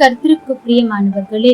கர்த்தருக்கு பிரியமானவர்களே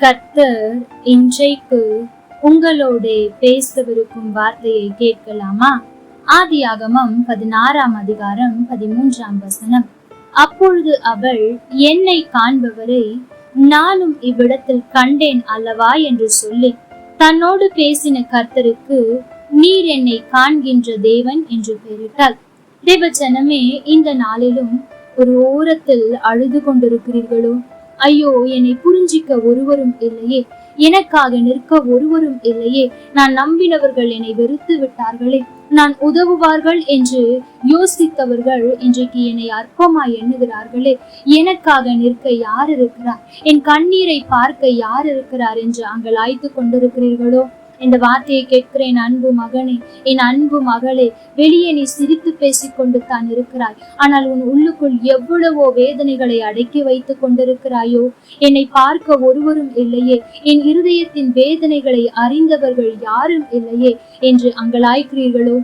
கர்த்தர் இன்றைக்கு உங்களோட பேசவிருக்கும் வார்த்தையை கேட்கலாமா? ஆதியாகமம் பதினாறாம் அதிகாரம் பதிமூன்றாம் வசனம். அப்பொழுது அவள் என்னை காண்பவரை நானும் இவ்விடத்தில் கண்டேன் அல்லவா? என்று சொல்லி தன்னோடு பேசின கர்த்தருக்கு நீர் என்னை காண்கின்ற தேவன் என்று பெயரிட்டாள். தேவஜனமே இந்த நாளிலும் ஒரு ஓரத்தில் அழுது கொண்டிருக்கிறீர்களோ? ஐயோ என்னை புரிஞ்சிக்க ஒருவரும் இல்லையே. எனக்காக நிற்க ஒருவரும் இல்லையே. நான் நம்பினவர்கள் என்னை வெறுத்து விட்டார்களே. நான் உதவுவார்கள் என்று யோசித்தவர்கள் இன்றைக்கு என்னை அற்பமாய் எண்ணுகிறார்களே. எனக்காக நிற்க யார் இருக்கிறார்? என் கண்ணீரை பார்க்க யார் இருக்கிறார் என்று அங்கலாய்த்து கொண்டிருக்கிறீர்களோ? இந்த வார்த்தையை கேட்கிற என் அன்பு மகனே. என் அன்பு மகளே வெளியே நீ சிரித்து பேசிக் கொண்டு தான் இருக்கிறாய். ஆனால் உன் உள்ளுக்குள் எவ்வளவோ வேதனைகளை அடக்கி வைத்துக் கொண்டிருக்கிறாயோ. என்னை பார்க்க ஒருவரும் இல்லையே. என் இருதயத்தின் வேதனைகளை அறிந்தவர்கள் யாரும் இல்லையே என்று அங்கலாய்க்கிறீர்களோ?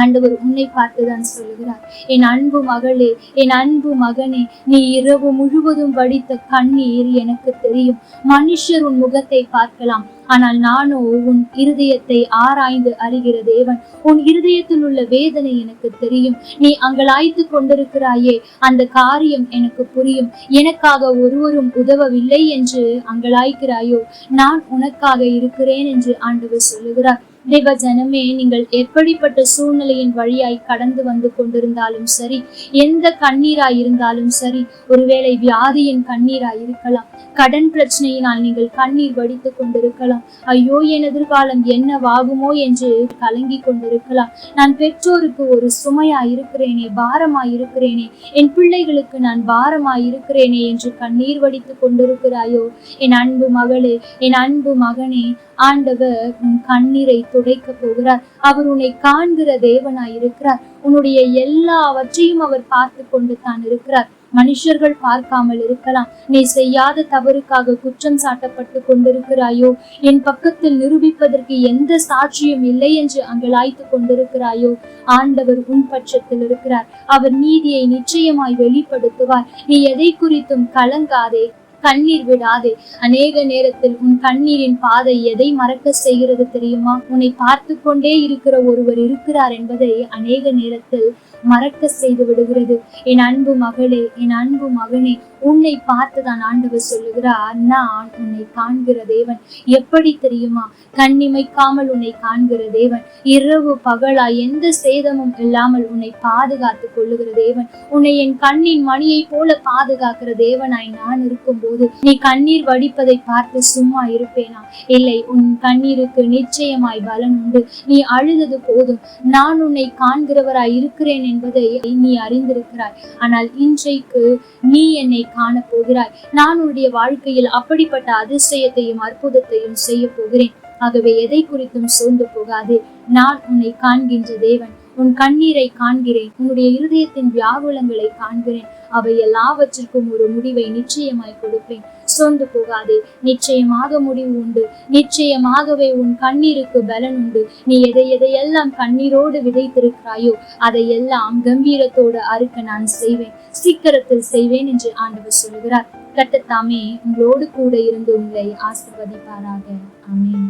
ஆண்டவர் உன்னை பார்த்துதான் சொல்லுகிறார். என் அன்பு மகளே என் அன்பு மகனே நீ இரவு முழுவதும் வடித்த கண்ணீர் எனக்கு தெரியும். மனுஷர் உன் முகத்தை பார்க்கலாம். ஆனால் நானோ உன் இருதயத்தை ஆராய்ந்து அறிகிற தேவன். உன் இருதயத்தில் உள்ள வேதனை எனக்கு தெரியும். நீ அங்கலாய்த்து கொண்டிருக்கிறாயே அந்த காரியம் எனக்கு புரியும். எனக்காக ஒருவரும் உதவவில்லை என்று அங்கலாய்க்கிறாயோ நான் உனக்காக இருக்கிறேன் என்று ஆண்டவர் சொல்லுகிறார். தேவ ஜனமே நீங்கள் எப்படிப்பட்ட சூழ்நிலையின் வழியாய் கடந்து வந்து கொண்டிருந்தாலும் சரி எந்த கண்ணீராய் இருந்தாலும் சரி ஒருவேளை வியாதியின் கண்ணீராய் இருக்கலாம் கடன் பிரச்சனையினால் நீங்கள் கண்ணீர் வடித்து கொண்டிருக்கலாம். ஐயோ என் எதிர்காலம் என்னவாகுமோ என்று கலங்கி கொண்டிருக்கலாம். நான் பெற்றோருக்கு ஒரு சுமையா இருக்கிறேனே பாரமா இருக்கிறேனே என் பிள்ளைகளுக்கு நான் பாரமா இருக்கிறேனே என்று கண்ணீர் வடித்து கொண்டிருக்கிறாயோ? என் அன்பு மகளே என் அன்பு மகனே ஆண்டவர் உன் கண்ணீரை துடைக்க போகிறார். அவர் உன்னை காண்கிற தேவனாய் இருக்கிறார். உன்னுடைய எல்லாவற்றையும் அவர் பார்த்து கொண்டு தான் இருக்கிறார். மனுஷர்கள் பார்க்காமல் இருக்கலாம். நீ செய்யாத தவறுக்காக குற்றம் சாட்டப்பட்டு கொண்டிருக்கிறாயோ? என் பக்கத்தில் நிரூபிப்பதற்கு எந்த சாட்சியும் இல்லை என்று அங்கலாய்த்து கொண்டிருக்கிறாயோ? ஆண்டவர் உன் பட்சத்தில் இருக்கிறார். அவர் நீதியை நிச்சயமாய் வெளிப்படுத்துவார். நீ எதை குறித்தும் கலங்காதே. கண்ணீர் விடாதே. அநேக நேரத்தில் உன் கண்ணீரின் பாதை எதை மறக்க செய்கிறது தெரியுமா? உன்னை பார்த்து கொண்டே இருக்கிற ஒருவர் இருக்கிறார் என்பதை அநேக நேரத்தில் மறக்க செய்து விடுகிறது. என் அன்பு மகளே என் அன்பு மகனே உன்னை பார்த்துதான் ஆண்டவர் சொல்லுகிறார் நான் உன்னை காண்கிற தேவன். எப்படி தெரியுமா? கண்ணிமைக்காமல் உன்னை காண்கிற தேவன். இரவு பகலா எந்த சேதமும் இல்லாமல் உன்னை பாதுகாத்து கொள்ளுகிற தேவன். உன்னை என் கண்ணின் மணியை போல பாதுகாக்கிற தேவனாய் நான் இருக்கும்போது போது நீ கண்ணீர் வடிப்பதை பார்த்து சும்மா இருப்பேனா? இல்லை உன் கண்ணீருக்கு நிச்சயமாய் பலன் உண்டு. நீ அழுதது போதும். நான் உன்னை காண்கிறவராய் இருக்கிறேன் என்பதை நீ அறிந்திருக்கிறாய். ஆனால் இன்றைக்கு நீ என்னை காண போகிறாய். நான் உன்னுடைய வாழ்க்கையில் அப்படிப்பட்ட அதிசயத்தையும் அற்புதத்தையும் செய்ய போகிறேன். ஆகவே எதை குறித்தும் சோர்ந்து போகாதே. நான் உன்னை காண்கின்ற தேவன். உன் கண்ணீரை காண்கிறேன் உன்னுடைய இருதயத்தின் வியாகுலங்களை காண்கிறேன். அவை எல்லாவற்றிற்கும் ஒரு முடிவை நிச்சயமாய் கொடுப்பேன். சோர்ந்து போகாதே நிச்சயமாக முடிவு உண்டு. நிச்சயமாகவே உன் கண்ணீருக்கு பலன் உண்டு. நீ எதை எதையெல்லாம் கண்ணீரோடு விதைத்திருக்கிறாயோ அதையெல்லாம் கம்பீரத்தோடு அறுக்க நான் செய்வேன். சீக்கிரத்தில் செய்வேன் என்று ஆண்டவர் சொல்கிறார் கட்டத்தாமே உங்களோடு கூட இருந்து உங்களை ஆசிர்வதிப்பாராக. அமேன்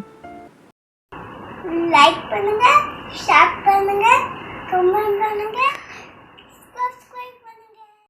லைக் பண்ணுங்க ஷேர் பண்ணுங்க. तुम बनोगे